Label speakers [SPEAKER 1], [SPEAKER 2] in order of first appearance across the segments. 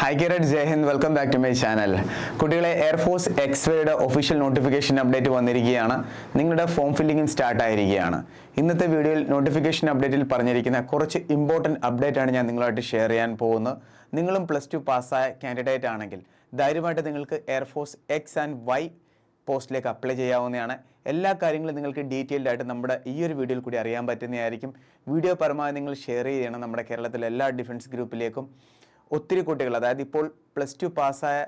[SPEAKER 1] Hi കിരട് Jaihind welcome back to my channel കുട്ടികളെ air force എക്സ്വേയുടെ official notification update വന്നിരിക്കുകയാണ്. നിങ്ങളുടെ ഫോം ഫില്ലിംഗും സ്റ്റാർട്ട് ആയിരിക്കുകയാണ്. ഇന്നത്തെ വീഡിയോയിൽ നോട്ടിഫിക്കേഷൻ അപ്ഡേറ്റിൽ പറഞ്ഞിരിക്കുന്ന കുറച്ച് ഇമ്പോർട്ടന്റ് അപ്ഡേറ്റ് ആണ് ഞാൻ നിങ്ങളായിട്ട് ഷെയർ ചെയ്യാൻ പോകുന്നത്. നിങ്ങളും പ്ലസ് ടു പാസ്സായ കാൻഡിഡേറ്റ് ആണെങ്കിൽ ധൈര്യമായിട്ട് നിങ്ങൾക്ക് air force X and Y പോസ്റ്റിലേക്ക് അപ്ലൈ ചെയ്യാവുന്നതാണ്. എല്ലാ കാര്യങ്ങളും നിങ്ങൾക്ക് ഡീറ്റെയിൽഡ് ആയിട്ട് നമ്മുടെ ഈ ഒരു വീഡിയോയിൽ കൂടി അറിയാൻ പറ്റുന്നതായിരിക്കും. വീഡിയോ പരമാവധി നിങ്ങൾ ഷെയർ ചെയ്യണം നമ്മുടെ കേരളത്തിലെ എല്ലാ ഡിഫൻസ് ഗ്രൂപ്പിലേക്കും ഒത്തിരി കുട്ടികൾ അതായത് ഇപ്പോൾ പ്ലസ് ടു പാസ്സായ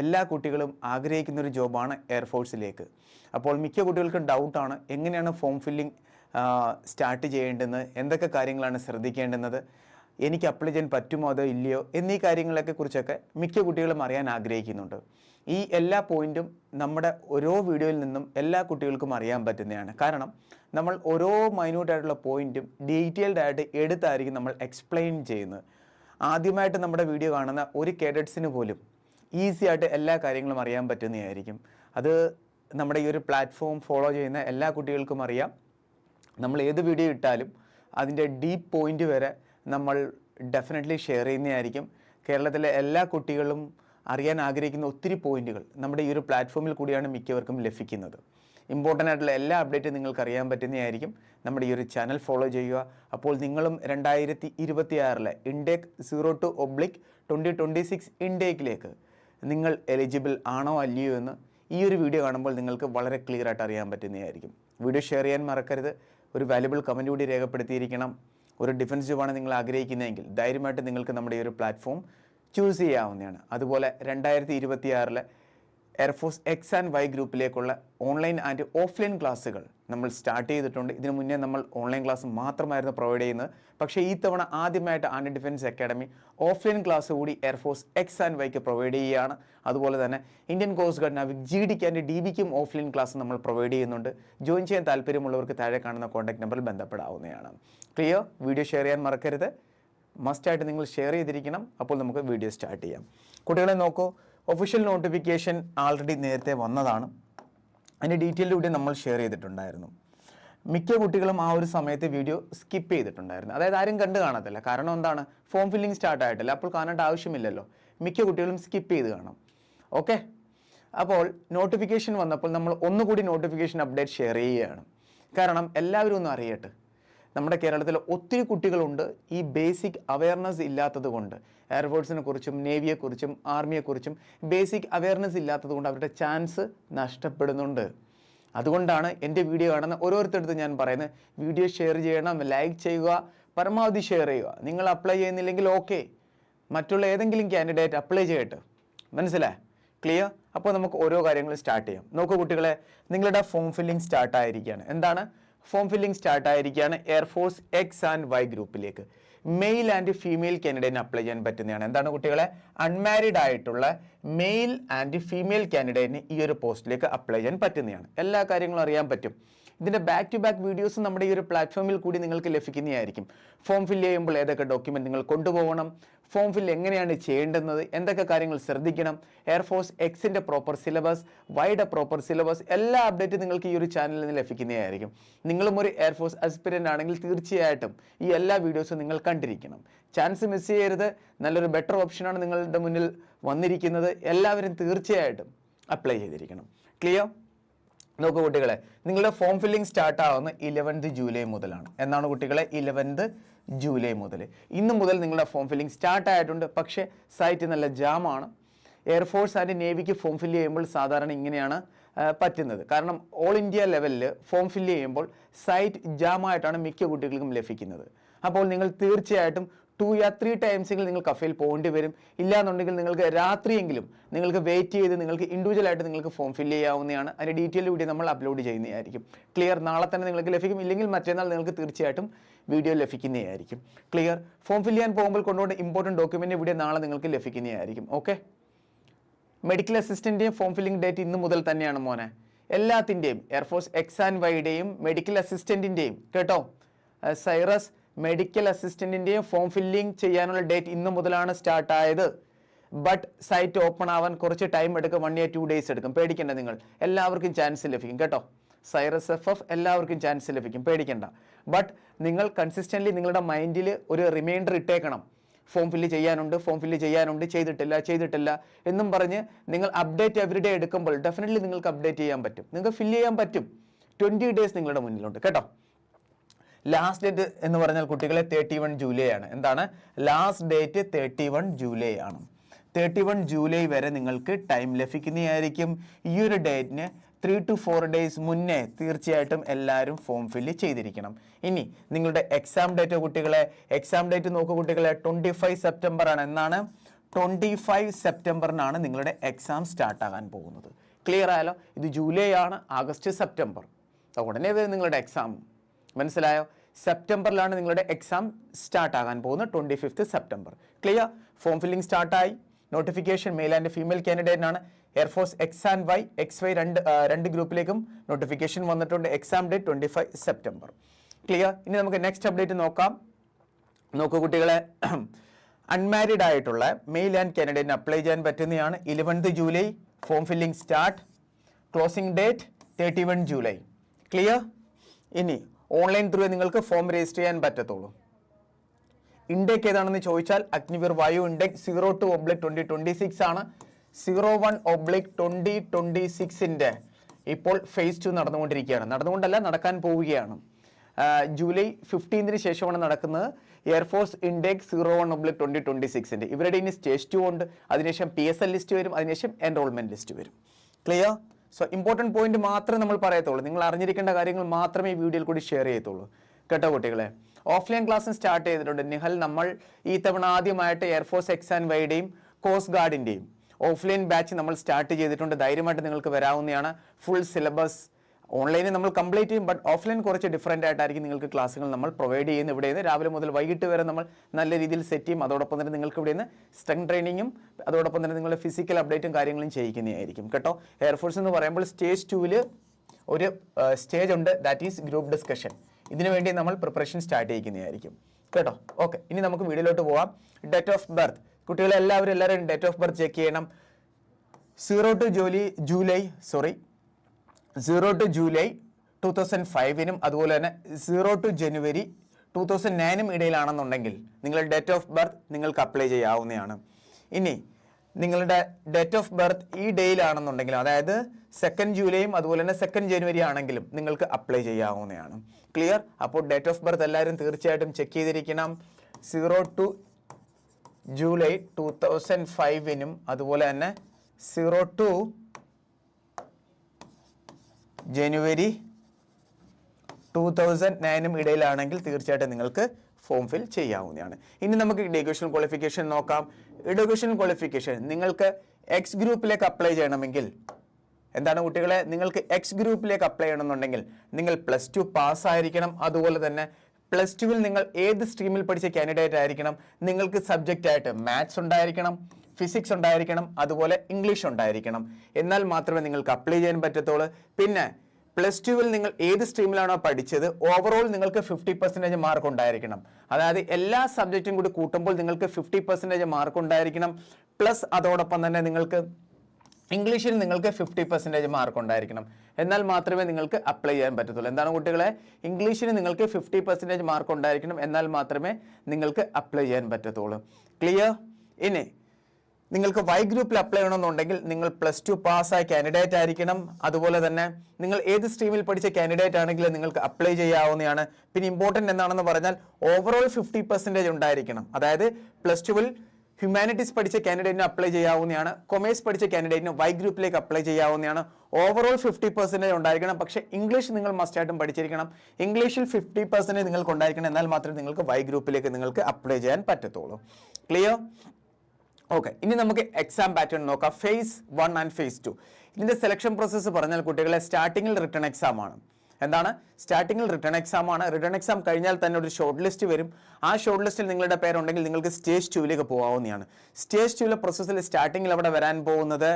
[SPEAKER 1] എല്ലാ കുട്ടികളും ആഗ്രഹിക്കുന്ന ഒരു ജോബാണ് എയർഫോഴ്സിലേക്ക് അപ്പോൾ മിക്ക കുട്ടികൾക്കും ഡൗട്ടാണ് എങ്ങനെയാണ് ഫോം ഫില്ലിംഗ് സ്റ്റാർട്ട് ചെയ്യേണ്ടത്? എന്തൊക്കെ കാര്യങ്ങളാണ് ശ്രദ്ധിക്കേണ്ടുന്നത്? എനിക്ക് അപ്ലൈ ചെയ്യാൻ പറ്റുമോ അതോ ഇല്ലയോ? എന്നീ കാര്യങ്ങളൊക്കെ കുറിച്ചൊക്കെ മിക്ക കുട്ടികളും അറിയാൻ ആഗ്രഹിക്കുന്നുണ്ട്. ഈ എല്ലാ പോയിന്റും നമ്മുടെ ഓരോ വീഡിയോയിൽ നിന്നും എല്ലാ കുട്ടികൾക്കും അറിയാൻ പറ്റുന്നതാണ്. കാരണം നമ്മൾ ഓരോ മൈന്യൂട്ടായിട്ടുള്ള പോയിന്റും ഡീറ്റെയിൽഡ് ആയിട്ട് എടുത്തായിരിക്കും നമ്മൾ എക്സ്പ്ലെയിൻ ചെയ്യുന്നത്. ആദ്യമായിട്ട് നമ്മുടെ വീഡിയോ കാണുന്ന ഒരു കേഡറ്റ്സിന് പോലും ഈസി ആയിട്ട് എല്ലാ കാര്യങ്ങളും അറിയാൻ പറ്റുന്നതായിരിക്കും. അത് നമ്മുടെ ഈ ഒരു പ്ലാറ്റ്ഫോം ഫോളോ ചെയ്യുന്ന എല്ലാ കുട്ടികൾക്കും അറിയാം. നമ്മൾ ഏത് വീഡിയോ ഇട്ടാലും അതിന്റെ ഡീപ്പ് പോയിന്റ് വരെ നമ്മൾ ഡെഫിനറ്റ്ലി ഷെയർ ചെയ്യുന്നതായിരിക്കും. കേരളത്തിലെ എല്ലാ കുട്ടികളും അറിയാൻ ആഗ്രഹിക്കുന്ന ഒത്തിരി പോയിന്റുകൾ നമ്മുടെ ഈ ഒരു പ്ലാറ്റ്ഫോമിൽ കൂടിയാണ് മിക്കവർക്കും ലഭിക്കുന്നത്. ഇമ്പോർട്ടന്റ് ആയിട്ടുള്ള എല്ലാ അപ്ഡേറ്റും നിങ്ങൾക്ക് അറിയാൻ പറ്റുന്നതായിരിക്കും. നമ്മുടെ ഈ ഒരു ചാനൽ ഫോളോ ചെയ്യുക. അപ്പോൾ നിങ്ങളും രണ്ടായിരത്തി ഇരുപത്തി ആറിലെ intake zero two oblique twenty twenty six ഇൻഡേക്കിലേക്ക് നിങ്ങൾ എലിജിബിൾ ആണോ അല്ലയോ എന്ന് ഈ ഒരു വീഡിയോ കാണുമ്പോൾ നിങ്ങൾക്ക് വളരെ ക്ലിയർ ആയിട്ട് അറിയാൻ പറ്റുന്നതായിരിക്കും. വീഡിയോ ഷെയർ ചെയ്യാൻ മറക്കരുത്. ഒരു വാല്യുബിൾ കമന്റ് കൂടി രേഖപ്പെടുത്തിയിരിക്കണം. ഒരു ഡിഫൻസ് ജോബാണ് നിങ്ങൾ ആഗ്രഹിക്കുന്നതെങ്കിൽ ധൈര്യമായിട്ട് നിങ്ങൾക്ക് നമ്മുടെ ഈ ഒരു പ്ലാറ്റ്ഫോം ചൂസ് ചെയ്യാവുന്നതാണ്. അതുപോലെ രണ്ടായിരത്തി ഇരുപത്തി ആറിലെ air force X and Y ഗ്രൂപ്പിലേക്കുള്ള online and offline ക്ലാസ്സുകൾ നമ്മൾ സ്റ്റാർട്ട് ചെയ്തിട്ടുണ്ട്. ഇതിനു മുന്നേ നമ്മൾ ഓൺലൈൻ ക്ലാസ് മാത്രമായിരുന്നു പ്രൊവൈഡ് ചെയ്യുന്നത്. പക്ഷേ ഈ തവണ ആദ്യമായിട്ട് and defence academy offline class കൂടി എയർഫോഴ്സ് എക്സ് ആൻഡ് വൈക്ക് പ്രൊവൈഡ് ചെയ്യുകയാണ്. അതുപോലെ തന്നെ Indian coast guard Navik G ഡിക്ക് ആൻഡ് ഡി ബിക്കും ഓഫ്ലൈൻ ക്ലാസ് നമ്മൾ പ്രൊവൈഡ് ചെയ്യുന്നുണ്ട്. ജോയിൻ ചെയ്യാൻ താല്പര്യമുള്ളവർക്ക് താഴെ കാണുന്ന കോൺടാക്ട് നമ്പറിൽ ബന്ധപ്പെടാവുന്നതാണ്. ക്ലിയർ വീഡിയോ ഷെയർ ചെയ്യാൻ മറക്കരുത്. മസ്റ്റായിട്ട് നിങ്ങൾ ഷെയർ ചെയ്തിരിക്കണം. അപ്പോൾ നമുക്ക് വീഡിയോ സ്റ്റാർട്ട് ചെയ്യാം. കുട്ടികളെ നോക്കൂ. ഒഫീഷ്യൽ നോട്ടിഫിക്കേഷൻ ആൾറെഡി നേരത്തെ വന്നതാണ്. അതിന്റെ ഡീറ്റെയിൽഡ് കൂടി നമ്മൾ ഷെയർ ചെയ്തിട്ടുണ്ടായിരുന്നു. മിക്ക കുട്ടികളും ആ ഒരു സമയത്ത് വീഡിയോ സ്കിപ്പ് ചെയ്തിട്ടുണ്ടായിരുന്നു. അതായത് ആരും കണ്ടു കാണത്തില്ല. കാരണം എന്താണ്? ഫോം ഫില്ലിംഗ് സ്റ്റാർട്ട് ആയിട്ടില്ല. അപ്പോൾ കാണേണ്ട ആവശ്യമില്ലല്ലോ. മിക്ക കുട്ടികളും സ്കിപ്പ് ചെയ്ത് കാണാം. ഓക്കെ അപ്പോൾ നോട്ടിഫിക്കേഷൻ വന്നപ്പോൾ നമ്മൾ ഒന്നുകൂടി നോട്ടിഫിക്കേഷൻ അപ്ഡേറ്റ് ഷെയർ ചെയ്യുകയാണ്. കാരണം എല്ലാവരും ഒന്ന് അറിയട്ടെ. നമ്മുടെ കേരളത്തിൽ ഒത്തിരി കുട്ടികളുണ്ട് ഈ ബേസിക് അവയർനെസ് ഇല്ലാത്തത് കൊണ്ട്. എയർഫോഴ്സിനെ കുറിച്ചും നേവിയെക്കുറിച്ചും ആർമിയെക്കുറിച്ചും ബേസിക് അവയർനെസ് ഇല്ലാത്തത് കൊണ്ട് അവരുടെ ചാൻസ് നഷ്ടപ്പെടുന്നുണ്ട്. അതുകൊണ്ടാണ് എന്റെ വീഡിയോ കാണുന്ന ഓരോരുത്തരടുത്തും ഞാൻ പറയുന്നത് വീഡിയോ ഷെയർ ചെയ്യണം ലൈക്ക് ചെയ്യുക പരമാവധി ഷെയർ ചെയ്യുക. നിങ്ങൾ അപ്ലൈ ചെയ്യുന്നില്ലെങ്കിൽ ഓക്കെ മറ്റുള്ള ഏതെങ്കിലും കാൻഡിഡേറ്റ് അപ്ലൈ ചെയ്യട്ടെ. മനസ്സിലായി? ക്ലിയർ അപ്പോൾ നമുക്ക് ഓരോ കാര്യങ്ങളും സ്റ്റാർട്ട് ചെയ്യാം. നോക്കൂ കുട്ടികളെ നിങ്ങളുടെ ഫോം ഫില്ലിംഗ് സ്റ്റാർട്ട് ആയിരിക്കുകയാണ്. എന്താണ്? ഫോം ഫില്ലിംഗ് സ്റ്റാർട്ട് ആയിരിക്കുകയാണ് air force X and Y ഗ്രൂപ്പിലേക്ക്. മെയിൽ ആൻഡ് ഫീമെയിൽ കാൻഡിഡേറ്റിന് അപ്ലൈ ചെയ്യാൻ പറ്റുന്നതാണ്. എന്താണ് കുട്ടികളെ? അൺമാരിഡ് ആയിട്ടുള്ള മെയിൽ ആൻഡ് ഫീമെയിൽ കാൻഡിഡേറ്റിന് ഈ ഒരു പോസ്റ്റിലേക്ക് അപ്ലൈ ചെയ്യാൻ പറ്റുന്നതാണ്. എല്ലാ കാര്യങ്ങളും അറിയാൻ പറ്റും. ഇതിന്റെ ബാക്ക് ടു ബാക്ക് വീഡിയോസ് നമ്മുടെ ഈ ഒരു പ്ലാറ്റ്ഫോമിൽ കൂടി നിങ്ങൾക്ക് ലഭിക്കുന്നതായിരിക്കും. ഫോം ഫില്ല് ചെയ്യുമ്പോൾ ഏതൊക്കെ ഡോക്യുമെന്റ് നിങ്ങൾ കൊണ്ടുപോകണം ഫോം ഫില്ല് എങ്ങനെയാണ് ചെയ്യേണ്ടുന്നത് എന്തൊക്കെ കാര്യങ്ങൾ ശ്രദ്ധിക്കണം എയർഫോഴ്സ് എക്സിന്റെ proper syllabus wide proper syllabus എല്ലാ അപ്ഡേറ്റും നിങ്ങൾക്ക് ഈ ഒരു ചാനലിൽ നിന്ന് ലഭിക്കുന്നതായിരിക്കും. നിങ്ങളും ഒരു എയർഫോഴ്സ് അസ്പിരന്റ് ആണെങ്കിൽ തീർച്ചയായിട്ടും ഈ എല്ലാ വീഡിയോസും നിങ്ങൾ കണ്ടിരിക്കണം. ചാൻസ് മിസ് ചെയ്യരുത്. നല്ലൊരു ബെറ്റർ ഓപ്ഷനാണ് നിങ്ങളുടെ മുന്നിൽ വന്നിരിക്കുന്നത്. എല്ലാവരും തീർച്ചയായിട്ടും അപ്ലൈ ചെയ്തിരിക്കണം. ക്ലിയർ നോക്കൂ കുട്ടികളെ നിങ്ങളുടെ ഫോം ഫില്ലിംഗ് സ്റ്റാർട്ട് ആവുന്ന ഇലവൻത് ജൂലൈ മുതലാണ്. എന്നാണ് കുട്ടികളെ ഇലവൻത് ജൂലൈ മുതൽ. ഇന്ന് മുതൽ നിങ്ങളുടെ ഫോം ഫില്ലിംഗ് സ്റ്റാർട്ട് ആയിട്ടുണ്ട്. പക്ഷേ സൈറ്റ് നല്ല ജാമാണ് എയർഫോഴ്സ് ആൻഡ് നേവിക്ക് ഫോം ഫില്ല് ചെയ്യുമ്പോൾ സാധാരണ ഇങ്ങനെയാണ് പറ്റുന്നത്. കാരണം ഓൾ ഇന്ത്യ ലെവലിൽ ഫോം ഫില്ല് ചെയ്യുമ്പോൾ സൈറ്റ് ജാമായിട്ടാണ് മിക്ക കുട്ടികൾക്കും ലഭിക്കുന്നത്. അപ്പോൾ നിങ്ങൾ തീർച്ചയായിട്ടും ടു യാ ത്രീ ടൈംസെങ്കിലും നിങ്ങൾ കഫയിൽ പോകേണ്ടി വരും. ഇല്ലാന്നുണ്ടെങ്കിൽ നിങ്ങൾക്ക് രാത്രിയെങ്കിലും നിങ്ങൾക്ക് വെയിറ്റ് ചെയ്ത് നിങ്ങൾക്ക് ഇൻഡിവിജ്വൽ ആയിട്ട് നിങ്ങൾക്ക് ഫോം ഫില്ല് ചെയ്യാവുന്നതാണ്. അതിന്റെ ഡീറ്റെയിൽ വീഡിയോ നമ്മൾ അപ്ലോഡ് ചെയ്യുന്നതായിരിക്കും. ക്ലിയർ നാളെ തന്നെ നിങ്ങൾക്ക് ലഭിക്കും. ഇല്ലെങ്കിൽ മറ്റന്നാൾ നിങ്ങൾക്ക് തീർച്ചയായിട്ടും വീഡിയോ ലഭിക്കുന്നതായിരിക്കും. ക്ലിയർ ഫോം ഫില്ല് ചെയ്യാൻ പോകുമ്പോൾ കൊണ്ടുകൊണ്ട് ഇമ്പോർട്ടന്റ് ഡോക്യുമെന്റ് വീഡിയോ നാളെ നിങ്ങൾക്ക് ലഭിക്കുന്നതായിരിക്കും. ഓക്കെ മെഡിക്കൽ അസിസ്റ്റന്റെയും ഫോം ഫില്ലിംഗ് ഡേറ്റ് ഇന്ന് മുതൽ തന്നെയാണ് മോനെ. എല്ലാത്തിന്റെയും എയർഫോഴ്സ് എക്സ് ആൻഡ് വൈയുടെയും മെഡിക്കൽ അസിസ്റ്റന്റിന്റെയും കേട്ടോ? സൈറസ് മെഡിക്കൽ അസിസ്റ്റന്റിന്റെയും ഫോം ഫില്ലിംഗ് ചെയ്യാനുള്ള ഡേറ്റ് ഇന്ന് മുതലാണ് സ്റ്റാർട്ട് ആയത്. ബട്ട് സൈറ്റ് ഓപ്പൺ ആവാൻ കുറച്ച് ടൈം എടുക്കും. വൺ ഇയർ ടു ഡേയ്സ് എടുക്കും. പേടിക്കേണ്ട നിങ്ങൾ. എല്ലാവർക്കും ചാൻസ് ലഭിക്കും കേട്ടോ. സൈറസ് എഫ് എഫ് എല്ലാവർക്കും ചാൻസ് ലഭിക്കും. പേടിക്കേണ്ട. ബട്ട് നിങ്ങൾ കൺസിസ്റ്റന്റ്ലി നിങ്ങളുടെ മൈൻഡിൽ ഒരു റിമൈൻഡർ ഇട്ടേക്കണം. ഫോം ഫില്ല് ചെയ്യാനുണ്ട്. ഫോം ഫില്ല് ചെയ്യാനുണ്ട്. ചെയ്തിട്ടില്ല ചെയ്തിട്ടില്ല എന്നും പറഞ്ഞ് നിങ്ങൾ അപ്ഡേറ്റ് എവറി ഡേ എടുക്കുമ്പോൾ ഡെഫിനറ്റ്ലി നിങ്ങൾക്ക് അപ്ഡേറ്റ് ചെയ്യാൻ പറ്റും. നിങ്ങൾക്ക് ഫില്ല് ചെയ്യാൻ പറ്റും. ട്വന്റി ഡേയ്സ് നിങ്ങളുടെ മുന്നിലുണ്ട്. കേട്ടോ. ലാസ്റ്റ് ഡേറ്റ് എന്ന് പറഞ്ഞാൽ കുട്ടികളെ തേർട്ടി വൺ ജൂലൈ ആണ്. എന്താണ്? Last date thirty one July ആണ്. തേർട്ടി വൺ ജൂലൈ വരെ നിങ്ങൾക്ക് ടൈം ലഭിക്കുന്നതായിരിക്കും. ഈ ഒരു ഡേറ്റിന് ത്രീ ടു ഫോർ ഡേയ്സ് മുന്നേ തീർച്ചയായിട്ടും എല്ലാവരും ഫോം ഫില്ല് ചെയ്തിരിക്കണം. ഇനി നിങ്ങളുടെ എക്സാം ഡേറ്റ് കുട്ടികളെ എക്സാം ഡേറ്റ് നോക്കുക കുട്ടികളെ. ട്വന്റി ഫൈവ് സെപ്റ്റംബർ ആണ്. എന്നാണ്? ട്വന്റി ഫൈവ് സെപ്റ്റംബറിനാണ് നിങ്ങളുടെ എക്സാം സ്റ്റാർട്ട് ആകാൻ പോകുന്നത്. ക്ലിയർ ആയാലോ ഇത് ജൂലൈ ആണ് ആഗസ്റ്റ് സെപ്റ്റംബർ ഉടനെ വരും നിങ്ങളുടെ എക്സാം മനസ്സിലായോ? സെപ്റ്റംബറിലാണ് നിങ്ങളുടെ എക്സാം സ്റ്റാർട്ട് ആകാൻ പോകുന്നത്. Twenty fifth September clear form filling സ്റ്റാർട്ടായി notification male and female കാൻഡിഡേറ്റിനാണ് air force X and Y X Y രണ്ട് രണ്ട് ഗ്രൂപ്പിലേക്കും നോട്ടിഫിക്കേഷൻ വന്നിട്ടുണ്ട്. Exam date twenty five September. Clear ഇനി നമുക്ക് നെക്സ്റ്റ് അപ്ഡേറ്റ് നോക്കാം. നോക്കൂ കുട്ടികളെ. അൺമാരിഡ് ആയിട്ടുള്ള മെയിൽ ആൻഡ് കാൻഡിഡേറ്റിന് അപ്ലൈ ചെയ്യാൻ പറ്റുന്നതാണ് eleventh July form filling start closing date thirty one July clear ഇനി ഓൺലൈൻ ത്രൂ നിങ്ങൾക്ക് ഫോം രജിസ്റ്റർ ചെയ്യാൻ പറ്റത്തുള്ളൂ. ഇൻഡെക് ഏതാണെന്ന് ചോദിച്ചാൽ Agniveer Vayu intake zero two oblique twenty twenty six ആണ്. Zero one oblique twenty twenty സിക്സിന്റെ ഇപ്പോൾ ഫേസ് ടു നടന്നുകൊണ്ടിരിക്കുകയാണ്. നടന്നുകൊണ്ടല്ല നടക്കാൻ പോവുകയാണ്. ജൂലൈ ഫിഫ്റ്റീൻതിന് ശേഷമാണ് നടക്കുന്നത്. Air force intake zero one oblique twenty twenty സിക്സിന്റെ ഇവരുടെ ഇനി സ്റ്റേജ് ടു ഉണ്ട്. അതിനുശേഷം പി എസ് എൽ ലിസ്റ്റ് വരും. അതിനുശേഷം എൻറോൾമെന്റ് ലിസ്റ്റ് വരും. ക്ലിയർ സോ ഇമ്പോർട്ടന്റ് പോയിന്റ് മാത്രമേ നമ്മൾ പറയത്തുള്ളൂ. നിങ്ങൾ അറിഞ്ഞിരിക്കേണ്ട കാര്യങ്ങൾ മാത്രമേ ഈ വീഡിയോയിൽ കൂടി ഷെയർ ചെയ്യത്തുള്ളൂ. കേട്ടോ കുട്ടികളെ? ഓഫ്ലൈൻ ക്ലാസ് സ്റ്റാർട്ട് ചെയ്തിട്ടുണ്ട്. നിഹൽ നമ്മൾ ഈ തവണ ആദ്യമായിട്ട് എയർഫോഴ്സ് എക്സ് ആൻഡ് വൈയുടെയും കോസ്റ്റ് ഗാർഡിന്റെയും ഓഫ്ലൈൻ ബാച്ച് നമ്മൾ സ്റ്റാർട്ട് ചെയ്തിട്ടുണ്ട്. ധൈര്യമായിട്ട് നിങ്ങൾക്ക് വരാവുന്നതാണ്. ഫുൾ സിലബസ് ഓൺലൈനിൽ നമ്മൾ കംപ്ലീറ്റ് ചെയ്യും ബട്ട് ഓഫ്ലൈൻ കുറച്ച് ഡിഫറന്റ് ആയിട്ടായിരിക്കും നിങ്ങൾക്ക് ക്ലാസ്സുകൾ നമ്മൾ പ്രൊവൈഡ് ചെയ്യുന്ന ഇവിടെ നിന്ന് രാവിലെ മുതൽ വൈകിട്ട് വരെ നമ്മൾ നല്ല രീതിയിൽ സെറ്റ് ചെയ്യും. അതോടൊപ്പം തന്നെ നിങ്ങൾക്ക് ഇവിടെ നിന്ന് സ്ട്രെങ് ട്രെയിനിങ്ങും അതോടൊപ്പം തന്നെ നിങ്ങളുടെ ഫിസിക്കൽ അപ്ഡേറ്റും കാര്യങ്ങളും ചെയ്യിക്കുന്നതായിരിക്കും കേട്ടോ. എയർഫോഴ്സ് എന്ന് പറയുമ്പോൾ സ്റ്റേജ് ടൂവിൽ ഒരു സ്റ്റേജ് ഉണ്ട്. ദാറ്റ് ഈസ് ഗ്രൂപ്പ് ഡിസ്കഷൻ ഇതിനു വേണ്ടി നമ്മൾ പ്രിപ്പറേഷൻ സ്റ്റാർട്ട് ചെയ്യിക്കുന്നതായിരിക്കും കേട്ടോ. ഓക്കെ ഇനി നമുക്ക് വീഡിയോയിലോട്ട് പോവാം. ഡേറ്റ് ഓഫ് ബർത്ത് കുട്ടികളെല്ലാവരും എല്ലാവരും ഡേറ്റ് ഓഫ് ബർത്ത് ചെക്ക് ചെയ്യണം. സീറോ ടു ജോലി July sorry zero two July two thousand ഫൈവിനും അതുപോലെ തന്നെ zero two January two thousand നയനും ഇടയിലാണെന്നുണ്ടെങ്കിൽ നിങ്ങളുടെ ഡേറ്റ് ഓഫ് ബർത്ത് നിങ്ങൾക്ക് അപ്ലൈ ചെയ്യാവുന്നതാണ്. ഇനി നിങ്ങളുടെ ഡേറ്റ് ഓഫ് ബർത്ത് ഈ ഡേയിലാണെന്നുണ്ടെങ്കിലും അതായത് സെക്കൻഡ് ജൂലൈയും അതുപോലെ തന്നെ സെക്കൻഡ് ജനുവരി ആണെങ്കിലും നിങ്ങൾക്ക് അപ്ലൈ ചെയ്യാവുന്നതാണ്. ക്ലിയർ? അപ്പോൾ ഡേറ്റ് ഓഫ് ബർത്ത് എല്ലാവരും തീർച്ചയായിട്ടും ചെക്ക് ചെയ്തിരിക്കണം. Zero two July two thousand ഫൈവിനും അതുപോലെ തന്നെ zero two January two thousand നയനും ഇടയിലാണെങ്കിൽ തീർച്ചയായിട്ടും നിങ്ങൾക്ക് ഫോം ഫിൽ ചെയ്യാവുന്നതാണ്. ഇനി നമുക്ക് എഡ്യൂക്കേഷൻ ക്വാളിഫിക്കേഷൻ നോക്കാം. എഡ്യൂക്കേഷൻ ക്വാളിഫിക്കേഷൻ നിങ്ങൾക്ക് എക്സ് ഗ്രൂപ്പിലേക്ക് അപ്ലൈ ചെയ്യണമെങ്കിൽ എന്താണ് കുട്ടികളെ? നിങ്ങൾക്ക് എക്സ് ഗ്രൂപ്പിലേക്ക് അപ്ലൈ ചെയ്യണമെന്നുണ്ടെങ്കിൽ നിങ്ങൾ പ്ലസ് ടു പാസ്സായിരിക്കണം അതുപോലെ തന്നെ പ്ലസ് ടുവിൽ നിങ്ങൾ ഏത് സ്ട്രീമിൽ പഠിച്ച കാൻഡിഡേറ്റ് ആയിരിക്കണം? നിങ്ങൾക്ക് സബ്ജക്റ്റായിട്ട് മാത്സ് ഉണ്ടായിരിക്കണം. ഫിസിക്സ് ഉണ്ടായിരിക്കണം അതുപോലെ ഇംഗ്ലീഷ് ഉണ്ടായിരിക്കണം. എന്നാൽ മാത്രമേ നിങ്ങൾക്ക് അപ്ലൈ ചെയ്യാൻ പറ്റത്തുള്ളൂ. പിന്നെ പ്ലസ് ടുവിൽ നിങ്ങൾ ഏത് സ്ട്രീമിലാണോ പഠിച്ചത് ഓവറോൾ നിങ്ങൾക്ക് ഫിഫ്റ്റി പെർസെന്റേജ് മാർക്ക് ഉണ്ടായിരിക്കണം. അതായത് എല്ലാ സബ്ജക്റ്റും കൂടി കൂട്ടുമ്പോൾ നിങ്ങൾക്ക് ഫിഫ്റ്റി പെർസെന്റേജ് മാർക്ക് ഉണ്ടായിരിക്കണം. പ്ലസ് അതോടൊപ്പം തന്നെ നിങ്ങൾക്ക് ഇംഗ്ലീഷിൽ നിങ്ങൾക്ക് ഫിഫ്റ്റി പെർസെന്റേജ് മാർക്ക് ഉണ്ടായിരിക്കണം. എന്നാൽ മാത്രമേ നിങ്ങൾക്ക് അപ്ലൈ ചെയ്യാൻ പറ്റത്തുള്ളൂ. എന്താണ് കുട്ടികളെ? ഇംഗ്ലീഷിന് നിങ്ങൾക്ക് ഫിഫ്റ്റി പെർസെന്റേജ് മാർക്ക് ഉണ്ടായിരിക്കണം. എന്നാൽ മാത്രമേ നിങ്ങൾക്ക് അപ്ലൈ ചെയ്യാൻ പറ്റത്തുള്ളൂ. ക്ലിയർ ഇനി നിങ്ങൾക്ക് വൈ ഗ്രൂപ്പിൽ അപ്ലൈ ചെയ്യണമെന്നുണ്ടെങ്കിൽ നിങ്ങൾ പ്ലസ് ടു പാസ്സായ കാൻഡിഡേറ്റ് ആയിരിക്കണം. അതുപോലെ തന്നെ നിങ്ങൾ ഏത് സ്ട്രീമിൽ പഠിച്ച കാൻഡിഡേറ്റ് ആണെങ്കിലും നിങ്ങൾക്ക് അപ്ലൈ ചെയ്യാവുന്നതാണ്. പിന്നെ ഇമ്പോർട്ടന്റ് എന്താണെന്ന് പറഞ്ഞാൽ ഓവറോൾ ഫിഫ്റ്റി പെർസെന്റേജ് ഉണ്ടായിരിക്കണം. അതായത് പ്ലസ് ടുവിൽ ഹ്യൂമാനിറ്റീസ് പഠിച്ച കാൻഡിഡേറ്റിന് അപ്ലൈ ചെയ്യാവുന്നതാണ്. കൊമേഴ്സ് പഠിച്ച കാൻഡിഡേറ്റിന് വൈ ഗ്രൂപ്പിലേക്ക് അപ്ലൈ ചെയ്യാവുന്നതാണ്. ഓവറോൾ ഫിഫ്റ്റി പെർസെന്റേജ് ഉണ്ടായിരിക്കണം. പക്ഷേ ഇംഗ്ലീഷ് നിങ്ങൾ മസ്റ്റായിട്ടും പഠിച്ചിരിക്കണം. ഇംഗ്ലീഷിൽ ഫിഫ്റ്റി പെർസെന്റേജ് നിങ്ങൾക്ക് ഉണ്ടായിരിക്കണം എന്നാൽ മാത്രമേ നിങ്ങൾക്ക് വൈ ഗ്രൂപ്പിലേക്ക് നിങ്ങൾക്ക് അപ്ലൈ ചെയ്യാൻ പറ്റത്തുള്ളൂ. ക്ലിയർ ഓക്കെ ഇനി നമുക്ക് എക്സാം പാറ്റേൺ നോക്കാം. Phase one and phase two ഇതിന്റെ സെലക്ഷൻ പ്രോസസ്സ് പറഞ്ഞാൽ കുട്ടികളെ സ്റ്റാർട്ടിങ്ങിൽ റിട്ടേൺ എക്സാം ആണ്. എന്താണ്? സ്റ്റാർട്ടിങ്ങിൽ റിട്ടേൺ എക്സാം ആണ്. റിട്ടേൺ എക്സാം കഴിഞ്ഞാൽ തന്നെ ഒരു ഷോർട്ട് ലിസ്റ്റ് വരും. ആ ഷോർട്ട് ലിസ്റ്റിൽ നിങ്ങളുടെ പേരുണ്ടെങ്കിൽ നിങ്ങൾക്ക് സ്റ്റേജ് ടൂവിലേക്ക് പോകാവുന്നതാണ്. സ്റ്റേജ് ടൂവിലെ പ്രോസസ്സിൽ സ്റ്റാർട്ടിങ്ങിൽ അവിടെ വരാൻ പോകുന്നത്?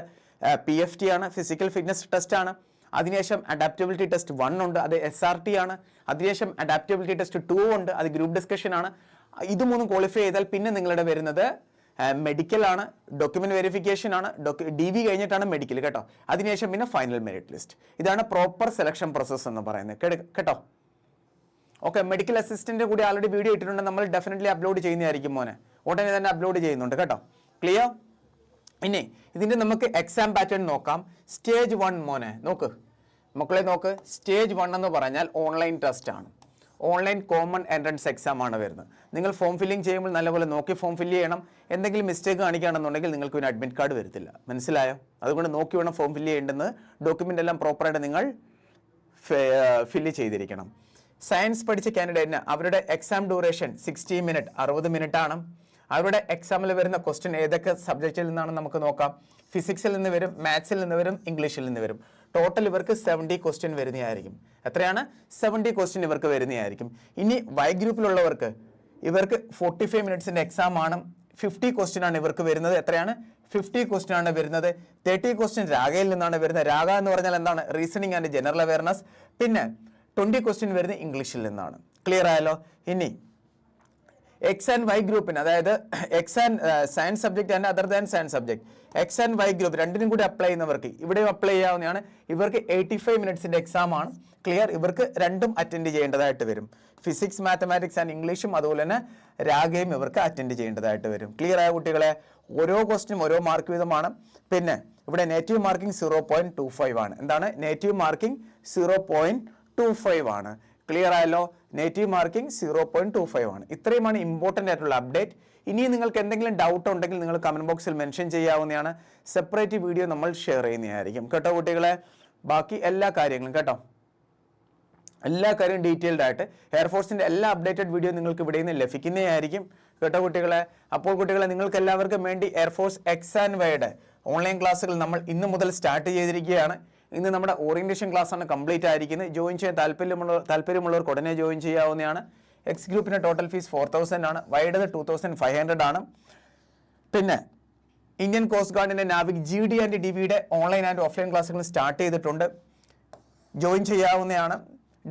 [SPEAKER 1] പി എഫ് ടി ആണ്. ഫിസിക്കൽ ഫിറ്റ്നസ് ടെസ്റ്റ് ആണ്. അതിനുശേഷം അഡാപ്റ്റബിലിറ്റി ടെസ്റ്റ് വൺ ഉണ്ട്. അത് എസ് ആർ ടി ആണ്. അതിനുശേഷം അഡാപ്റ്റബിലിറ്റി ടെസ്റ്റ് ടു ഉണ്ട്. അത് ഗ്രൂപ്പ് ഡിസ്കഷൻ ആണ്. ഇത് മൂന്നും ക്വാളിഫൈ ചെയ്താൽ പിന്നെ നിങ്ങളുടെ വരുന്നത് മെഡിക്കൽ ആണ് ഡോക്യുമെന്റ് വെരിഫിക്കേഷൻ ആണ് ഡി വി കഴിഞ്ഞിട്ടാണ് മെഡിക്കൽ കേട്ടോ. അതിനുശേഷം പിന്നെ ഫൈനൽ മെറിറ്റ് ലിസ്റ്റ് ഇതാണ് പ്രോപ്പർ സെലക്ഷൻ പ്രോസസ്സ് എന്ന് പറയുന്നത്. കേട്ടോ? ഓക്കെ മെഡിക്കൽ അസിസ്റ്റന്റ് കൂടി ആൾറെഡി വീഡിയോ ഇട്ടിട്ടുണ്ട്. നമ്മൾ ഡെഫിനറ്റ്ലി അപ്ലോഡ് ചെയ്യുന്നതായിരിക്കും മോനെ. ഉടനെ തന്നെ അപ്ലോഡ് ചെയ്യുന്നുണ്ട് കേട്ടോ? ക്ലിയർ ഇനി ഇതിന്റെ നമുക്ക് എക്സാം പാറ്റേൺ നോക്കാം. സ്റ്റേജ് വൺ മോനെ നോക്ക്. മക്കളെ നോക്ക്. സ്റ്റേജ് വൺ എന്ന് പറഞ്ഞാൽ ഓൺലൈൻ ടെസ്റ്റ് ആണ്. ഓൺലൈൻ കോമൺ എൻട്രൻസ് എക്സാം ആണ് വരുന്നത്. നിങ്ങൾ ഫോം ഫില്ലിംഗ് ചെയ്യുമ്പോൾ നല്ലപോലെ നോക്കി ഫോം ഫില്ല് ചെയ്യണം. എന്തെങ്കിലും മിസ്റ്റേക്ക് കാണിക്കുകയാണെന്നുണ്ടെങ്കിൽ നിങ്ങൾക്ക് പിന്നെ അഡ്മിറ്റ് കാർഡ് വരത്തില്ല. മനസ്സിലായോ? അതുകൊണ്ട് നോക്കി വേണം ഫോം ഫില്ല് ചെയ്യേണ്ടത്. ഡോക്യുമെന്റ് എല്ലാം പ്രോപ്പറായിട്ട് നിങ്ങൾ ഫില്ല് ചെയ്തിരിക്കണം. സയൻസ് പഠിച്ച കാൻഡിഡേറ്റിന് അവരുടെ എക്സാം ഡ്യൂറേഷൻ സിക്സ്റ്റി മിനിറ്റ് അറുപത് മിനിറ്റ് ആണ്. അവരുടെ എക്സാമിൽ വരുന്ന ക്വസ്റ്റ്യൻ ഏതൊക്കെ സബ്ജക്റ്റിൽ നിന്നാണ് നമുക്ക് നോക്കാം. ഫിസിക്സിൽ നിന്ന് വരും മാത്സിൽ നിന്ന് വരും ഇംഗ്ലീഷിൽ നിന്ന് വരും. ടോട്ടൽ ഇവർക്ക് സെവന്റി ക്വസ്റ്റ്യൻ വരുന്നതായിരിക്കും. എത്രയാണ്? സെവന്റി ക്വസ്റ്റ്യൻ ഇവർക്ക് വരുന്നതായിരിക്കും. ഇനി വൈ ഗ്രൂപ്പിലുള്ളവർക്ക് ഇവർക്ക് ഫോർട്ടി ഫൈവ് മിനിറ്റ്സിന്റെ എക്സാം ആണ്. ഫിഫ്റ്റി ക്വസ്റ്റ്യൻ ആണ് ഇവർക്ക് വരുന്നത്. എത്രയാണ്? ഫിഫ്റ്റി ക്വസ്റ്റ്യൻ ആണ് വരുന്നത്. തേർട്ടി ക്വസ്റ്റ്യൻ രാഗയിൽ നിന്നാണ് വരുന്നത്. രാഗ എന്ന് പറഞ്ഞാൽ എന്താണ്? റീസണിങ് ആൻഡ് ജനറൽ അവയർനെസ് പിന്നെ ട്വന്റി ക്വസ്റ്റ്യൻ വരുന്നത് ഇംഗ്ലീഷിൽ നിന്നാണ്. ക്ലിയർ ആയല്ലോ? ഇനി എക്സ് ആൻഡ് വൈ ഗ്രൂപ്പിന് അതായത് X and science subject and other than science subject X and Y group രണ്ടിനും കൂടി അപ്ലൈ ചെയ്യുന്നവർക്ക് ഇവിടെയും അപ്ലൈ ചെയ്യാവുന്നതാണ്. ഇവർക്ക് എയ്റ്റി ഫൈവ് മിനിറ്റ്സിന്റെ എക്സാം ആണ്. ക്ലിയർ ഇവർക്ക് രണ്ടും അറ്റൻഡ് ചെയ്യേണ്ടതായിട്ട് വരും. ഫിസിക്സ് മാത്തമാറ്റിക്സ് ആൻഡ് ഇംഗ്ലീഷും അതുപോലെ തന്നെ രാഗയും ഇവർക്ക് അറ്റൻഡ് ചെയ്യേണ്ടതായിട്ട് വരും. ക്ലിയർ ആയ കുട്ടികളെ? ഓരോ ക്വസ്റ്റിനും ഓരോ മാർക്ക് വീതമാണ്. പിന്നെ ഇവിടെ negative marking zero point two five ആണ്. എന്താണ്? Negative marking zero point two five ആണ്. ക്ലിയർ ആയല്ലോ? Negative marking zero point two five ആണ്. ഇത്രയുമാണ് ഇമ്പോർട്ടന്റ് ആയിട്ടുള്ള അപ്ഡേറ്റ് ഇനി നിങ്ങൾക്ക് എന്തെങ്കിലും ഡൗട്ട് ഉണ്ടെങ്കിൽ നിങ്ങൾ കമന്റ് ബോക്സിൽ മെൻഷൻ ചെയ്യാവുന്നതാണ്. സെപ്പറേറ്റ് വീഡിയോ നമ്മൾ ഷെയർ ചെയ്യുന്നതായിരിക്കും. കേട്ടോ കുട്ടികളെ? ബാക്കി എല്ലാ കാര്യങ്ങളും കേട്ടോ. എല്ലാ കാര്യവും ഡീറ്റെയിൽഡ് ആയിട്ട് എയർഫോഴ്സിന്റെ എല്ലാ അപ്ഡേറ്റഡ് വീഡിയോ നിങ്ങൾക്ക് ഇവിടെ നിന്ന് ലഭിക്കുന്നതായിരിക്കും. കേട്ടോ കുട്ടികളെ? അപ്പോൾ കുട്ടികളെ നിങ്ങൾക്ക് എല്ലാവർക്കും വേണ്ടി എയർഫോഴ്സ് എക്സ് ആൻഡ് വൈയുടെ ഓൺലൈൻ ക്ലാസ്സുകൾ നമ്മൾ ഇന്ന് മുതൽ സ്റ്റാർട്ട് ചെയ്തിരിക്കുകയാണ്. ഇന്ന് നമ്മുടെ ഓറിയന്റേഷൻ ക്ലാസ് ആണ് കംപ്ലീറ്റ് ആയിരിക്കുന്നത്. ജോയിൻ ചെയ്യാൻ താല്പര്യമുള്ള താല്പര്യമുള്ളവർക്ക് ഉടനെ ജോയിൻ ചെയ്യാവുന്നതാണ്. എക്സ് ഗ്രൂപ്പിന്റെ ടോട്ടൽ ഫീസ് ഫോർ തൗസൻഡ് ആണ്. വൈഡത് ടു തൗസൻഡ് ഫൈവ് ഹൺഡ്രഡ് ആണ്. പിന്നെ Indian coast ഗാർഡിന്റെ Navik G D and D വിയുടെ ഓൺലൈൻ ആൻഡ് ഓഫ്ലൈൻ ക്ലാസ്സുകൾ സ്റ്റാർട്ട് ചെയ്തിട്ടുണ്ട്. ജോയിൻ ചെയ്യാവുന്നതാണ്.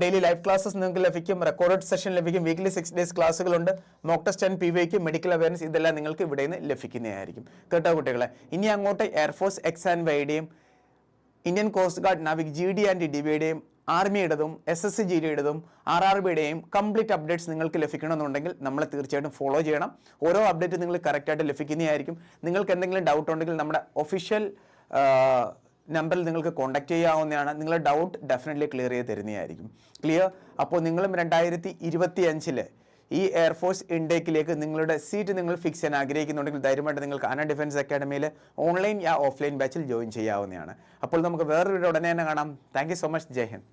[SPEAKER 1] ഡെയിലി ലൈവ് ക്ലാസ്സസ് നിങ്ങൾക്ക് ലഭിക്കും. റെക്കോർഡ് സെഷൻ ലഭിക്കും. വീക്ക്ലി സിക്സ് ഡേയ്സ് ക്ലാസ്സുകളുണ്ട് മോക്ക് ടെസ്റ്റ് ആൻഡ് പി വിക്ക് മെഡിക്കൽ അവയർനെസ് ഇതെല്ലാം നിങ്ങൾക്ക് ഇവിടെ നിന്ന് ലഭിക്കുന്നതായിരിക്കും. കേട്ടോ കുട്ടികളെ? ഇനി അങ്ങോട്ട് air force X and വൈയുടെയും Indian coast guard Navik G D and D ബിയുടെയും ആർമിയുടേതും S S C G ഡിയുടേതും ആർ ആർ ബിയുടെയും കംപ്ലീറ്റ് അപ്ഡേറ്റ്സ് നിങ്ങൾക്ക് ലഭിക്കണമെന്നുണ്ടെങ്കിൽ നമ്മളെ തീർച്ചയായിട്ടും ഫോളോ ചെയ്യണം. ഓരോ അപ്ഡേറ്റ് നിങ്ങൾ കറക്റ്റായിട്ട് ലഭിക്കുന്നതായിരിക്കും. നിങ്ങൾക്ക് എന്തെങ്കിലും ഡൗട്ട് ഉണ്ടെങ്കിൽ നമ്മുടെ ഒഫീഷ്യൽ നമ്പറിൽ നിങ്ങൾക്ക് കോൺടാക്ട് ചെയ്യാവുന്നതാണ്. നിങ്ങളുടെ ഡൗട്ട് ഡെഫിനറ്റ്ലി ക്ലിയർ ചെയ്ത് തരുന്നതായിരിക്കും. ക്ലിയർ അപ്പോൾ നിങ്ങളും രണ്ടായിരത്തി ഇരുപത്തി അഞ്ചിൽ ഈ എയർഫോഴ്സ് ഇൻടേക്കിലേക്ക് നിങ്ങളുടെ സീറ്റ് നിങ്ങൾ ഫിക്സ് ചെയ്യാൻ ആഗ്രഹിക്കുന്നുണ്ടെങ്കിൽ ധൈര്യമായിട്ട് നിങ്ങൾക്ക് അന ഡിഫൻസ് അക്കാഡമിയിൽ ഓൺലൈൻ യാ ഓഫ്ലൈൻ ബാച്ചിൽ ജോയിൻ ചെയ്യാവുന്നതാണ്. അപ്പോൾ നമുക്ക് വേറൊരു ഉടനെ തന്നെ കാണാം. Thank so much Jai Hind.